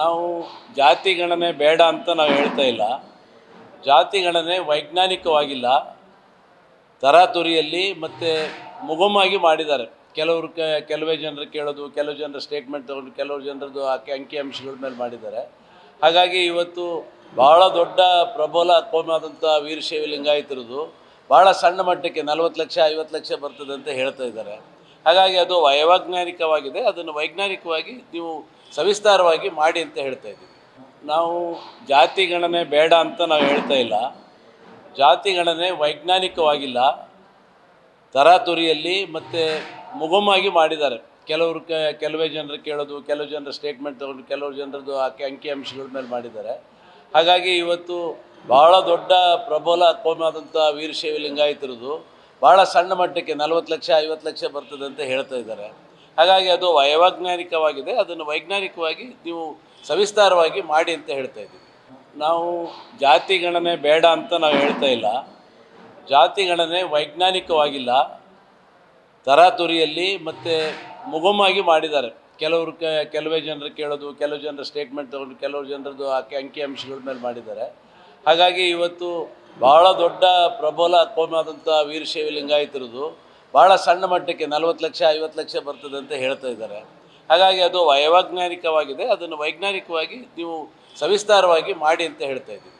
ನಾವು ಜಾತಿ ಗಣನೆ ಬೇಡ ಅಂತ ನಾವು ಹೇಳ್ತಾ ಇಲ್ಲ. ಜಾತಿ ಗಣನೆ ವೈಜ್ಞಾನಿಕವಾಗಿಲ್ಲ. ತರಾತುರಿಯಲ್ಲಿ ಮತ್ತು ಮುಗಮಾಗಿ ಮಾಡಿದ್ದಾರೆ. ಕೆಲವರು ಕೆಲವೇ ಜನರು ಕೇಳೋದು, ಕೆಲವು ಜನರ ಸ್ಟೇಟ್ಮೆಂಟ್ ತೊಗೊಂಡು ಕೆಲವು ಜನರದ್ದು ಅಂಕಿ ಅಂಶಗಳ ಮೇಲೆ ಮಾಡಿದ್ದಾರೆ. ಹಾಗಾಗಿ ಇವತ್ತು ಭಾಳ ದೊಡ್ಡ ಪ್ರಬಲ ಕೋಮಾದಂಥ ವೀರಶೈವ ಲಿಂಗಾಯತರದು ಭಾಳ ಸಣ್ಣ ಮಟ್ಟಕ್ಕೆ ನಲವತ್ತು ಲಕ್ಷ, ಐವತ್ತು ಲಕ್ಷ ಬರ್ತದೆ ಅಂತ ಹೇಳ್ತಾ ಇದ್ದಾರೆ. ಹಾಗಾಗಿ ಅದು ವೈಜ್ಞಾನಿಕವಾಗಿದೆ ಅದನ್ನು ವೈಜ್ಞಾನಿಕವಾಗಿ ನೀವು ಸವಿಸ್ತಾರವಾಗಿ ಮಾಡಿ ಅಂತ ಹೇಳ್ತಾ ಇದ್ದೀವಿ. ನಾವು ಜಾತಿ ಗಣನೆ ಬೇಡ ಅಂತ ನಾವು ಹೇಳ್ತಾ ಇಲ್ಲ. ಜಾತಿ ಗಣನೆ ವೈಜ್ಞಾನಿಕವಾಗಿಲ್ಲ. ತರಾತುರಿಯಲ್ಲಿ ಮತ್ತು ಮುಗುಮಾಗಿ ಮಾಡಿದ್ದಾರೆ. ಕೆಲವರು ಕೆಲವೇ ಜನರು ಕೇಳೋದು, ಕೆಲವು ಜನರ ಸ್ಟೇಟ್ಮೆಂಟ್ ತೊಗೊಂಡು ಕೆಲವು ಜನರದ್ದು ಅಂಕಿ ಅಂಶಗಳ ಮೇಲೆ ಮಾಡಿದ್ದಾರೆ. ಹಾಗಾಗಿ ಇವತ್ತು ಭಾಳ ದೊಡ್ಡ ಪ್ರಬಲ ಕೋಮಾದಂಥ ವೀರಶೈವ ಲಿಂಗಾಯತರದು ಭಾಳ ಸಣ್ಣ ಮಟ್ಟಕ್ಕೆ, ನಲವತ್ತು ಲಕ್ಷ, ಐವತ್ತು ಲಕ್ಷ ಬರ್ತದೆ ಅಂತ ಹೇಳ್ತಾ ಇದ್ದಾರೆ. ಹಾಗಾಗಿ ಅದು ಅವೈಜ್ಞಾನಿಕವಾಗಿದೆ ಅದನ್ನು ವೈಜ್ಞಾನಿಕವಾಗಿ ನೀವು ಸವಿಸ್ತಾರವಾಗಿ ಮಾಡಿ ಅಂತ ಹೇಳ್ತಾ ಇದ್ದೀವಿ. ನಾವು ಜಾತಿ ಗಣನೆ ಬೇಡ ಅಂತ ನಾವು ಹೇಳ್ತಾ ಇಲ್ಲ. ಜಾತಿ ಗಣನೆ ವೈಜ್ಞಾನಿಕವಾಗಿಲ್ಲ. ತರಾತುರಿಯಲ್ಲಿ ಮತ್ತು ಮುಗಮಾಗಿ ಮಾಡಿದ್ದಾರೆ. ಕೆಲವರು ಕೆಲವೇ ಜನರು ಕೇಳೋದು, ಕೆಲವು ಜನರ ಸ್ಟೇಟ್ಮೆಂಟ್ ತೊಗೊಂಡು, ಕೆಲವು ಜನರದ್ದು ಅಂಕಿ ಅಂಶಗಳ ಮೇಲೆ ಮಾಡಿದ್ದಾರೆ. ಹಾಗಾಗಿ ಇವತ್ತು ಭಾಳ ದೊಡ್ಡ ಪ್ರಬಲ ಕೋಮಾದಂಥ ವೀರಶೈವ ಲಿಂಗಾಯತರದು ಭಾಳ ಸಣ್ಣ ಮಟ್ಟಕ್ಕೆ ನಲವತ್ತು ಲಕ್ಷ, ಐವತ್ತು ಲಕ್ಷ ಬರ್ತದೆ ಅಂತ ಹೇಳ್ತಾ ಇದ್ದಾರೆ. ಹಾಗಾಗಿ ಅದು ವೈಜ್ಞಾನಿಕವಾಗಿದೆ ಅದನ್ನು ವೈಜ್ಞಾನಿಕವಾಗಿ ನೀವು ಸವಿಸ್ತಾರವಾಗಿ ಮಾಡಿ ಅಂತ ಹೇಳ್ತಾ ಇದ್ದೀವಿ.